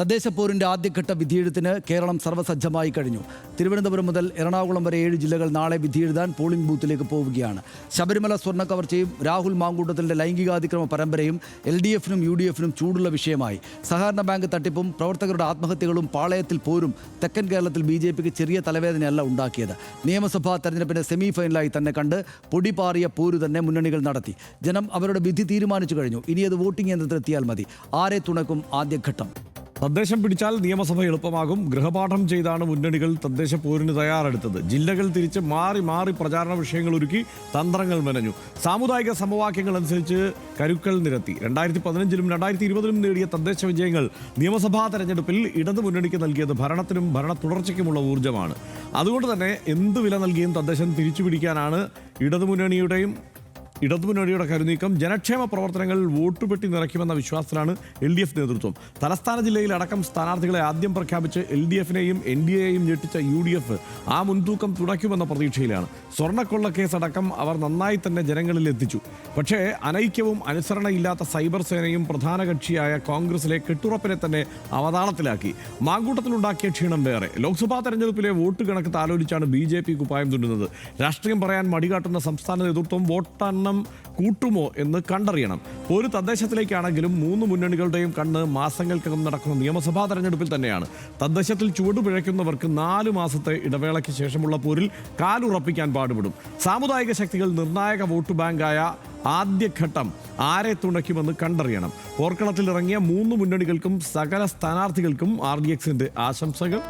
തദ്ദേശ പോരിന്റെ ആദ്യഘട്ട വിധിയെഴുത്തിന് കേരളം സർവസജ്ജമായി കഴിഞ്ഞു. തിരുവനന്തപുരം മുതൽ എറണാകുളം വരെ ഏഴ് ജില്ലകൾ നാളെ വിധിയെഴുതാൻ പോളിംഗ് ബൂത്തിലേക്ക് പോവുകയാണ്. ശബരിമല സ്വർണ കവർച്ചയും രാഹുൽ മാങ്കൂട്ടത്തിന്റെ ലൈംഗികാതിക്രമ പരമ്പരയും എൽ ഡി എഫിനും യു ഡി എഫിനും ചൂടുള്ള വിഷയമായി. സഹകരണ ബാങ്ക് തട്ടിപ്പും പ്രവർത്തകരുടെ ആത്മഹത്യകളും പാളയത്തിൽ പോരും തെക്കൻ കേരളത്തിൽ ബി ജെ പിക്ക് ചെറിയ തലവേദനയല്ല ഉണ്ടാക്കിയത്. നിയമസഭാ തെരഞ്ഞെടുപ്പിന്റെ സെമി ഫൈനലായി തന്നെ കണ്ട് പൊടിപാറിയ പോരു തന്നെ മുന്നണികൾ നടത്തി. ജനം അവരുടെ വിധി തീരുമാനിച്ചു കഴിഞ്ഞു. ഇനി അത് വോട്ടിംഗ് യന്ത്രത്തിലെത്തിയാൽ മതി. ആരെ തുണക്കും ആദ്യഘട്ടം? തദ്ദേശം പിടിച്ചാൽ നിയമസഭ എളുപ്പമാകും. ഗൃഹപാഠം ചെയ്താണ് മുന്നണികൾ തദ്ദേശ പോരിന് തയ്യാറെടുത്തത്. ജില്ലകൾ തിരിച്ച് മാറി മാറി പ്രചാരണ വിഷയങ്ങൾ ഒരുക്കി തന്ത്രങ്ങൾ മെനഞ്ഞു. സാമുദായിക സമവാക്യങ്ങൾ അനുസരിച്ച് കരുക്കൾ നിരത്തി. രണ്ടായിരത്തി പതിനഞ്ചിലും രണ്ടായിരത്തി ഇരുപതിലും നേടിയ തദ്ദേശ വിജയങ്ങൾ നിയമസഭാ തെരഞ്ഞെടുപ്പിൽ ഇടതു മുന്നണിക്ക് നൽകിയത് ഭരണത്തിനും ഭരണ തുടർച്ചയ്ക്കുമുള്ള ഊർജമാണ്. അതുകൊണ്ട് തന്നെ എന്ത് വില നൽകിയും തദ്ദേശം തിരിച്ചുപിടിക്കാനാണ് ഇടതുമുന്നണിയുടെയും ഇടതുമുന്നണിയുടെ കരുനീക്കം ജനക്ഷേമ പ്രവർത്തനങ്ങൾ വോട്ടുപെട്ടി നിറയ്ക്കുമെന്ന വിശ്വാസത്തിലാണ് എൽ ഡി എഫ് നേതൃത്വം. തലസ്ഥാന ജില്ലയിൽ അടക്കം സ്ഥാനാർത്ഥികളെ ആദ്യം പ്രഖ്യാപിച്ച് എൽ ഡി എഫിനെയും എൻ ഡി എയും ഞെട്ടിച്ച യു ഡി എഫ് ആ മുൻതൂക്കം തുടയ്ക്കുമെന്ന പ്രതീക്ഷയിലാണ്. സ്വർണക്കൊള്ള കേസടക്കം അവർ നന്നായി തന്നെ ജനങ്ങളിൽ എത്തിച്ചു പക്ഷേ അനൈക്യവും അനുസരണയില്ലാത്ത സൈബർ സേനയും പ്രധാന കക്ഷിയായ കോൺഗ്രസിലെ കെട്ടുറപ്പിനെ തന്നെ അവതാളത്തിലാക്കി. മാങ്കൂട്ടത്തിലുണ്ടാക്കിയ ക്ഷീണം വേറെ. ലോക്സഭാ തെരഞ്ഞെടുപ്പിലെ വോട്ട് കണക്ക് താലോലിച്ചാണ് ബി ജെ പി കുപ്പായം തുന്നുന്നത്. രാഷ്ട്രീയം പറയാൻ മടികാട്ടുന്ന സംസ്ഥാന നേതൃത്വം വോട്ടെണ്ണം കൂട്ടുമോ എന്ന് കണ്ടറിയണം. ഒരു തദ്ദേശത്തിലേക്കാണെങ്കിലും മൂന്ന് മുന്നണികളുടെയും കണ്ണ് മാസങ്ങൾക്കകം നടക്കുന്ന നിയമസഭാ തെരഞ്ഞെടുപ്പിൽ തന്നെയാണ്. തദ്ദേശത്തിൽ ചുവടുപിഴയ്ക്കുന്നവർക്ക് നാല് മാസത്തെ ഇടവേളയ്ക്ക് ശേഷമുള്ള പോരിൽ കാലുറപ്പിക്കാൻ പാടുപെടും. സാമുദായിക ശക്തികൾ നിർണായക വോട്ട് ബാങ്കായ ആദ്യഘട്ടം ആരെ തുണയ്ക്കുമെന്ന് കണ്ടറിയണം. പോർക്കളത്തിൽ ഇറങ്ങിയ മൂന്ന് മുന്നണികൾക്കും സകല സ്ഥാനാർത്ഥികൾക്കും ആർ ഡി എക്സിന്റെ ആശംസകൾ.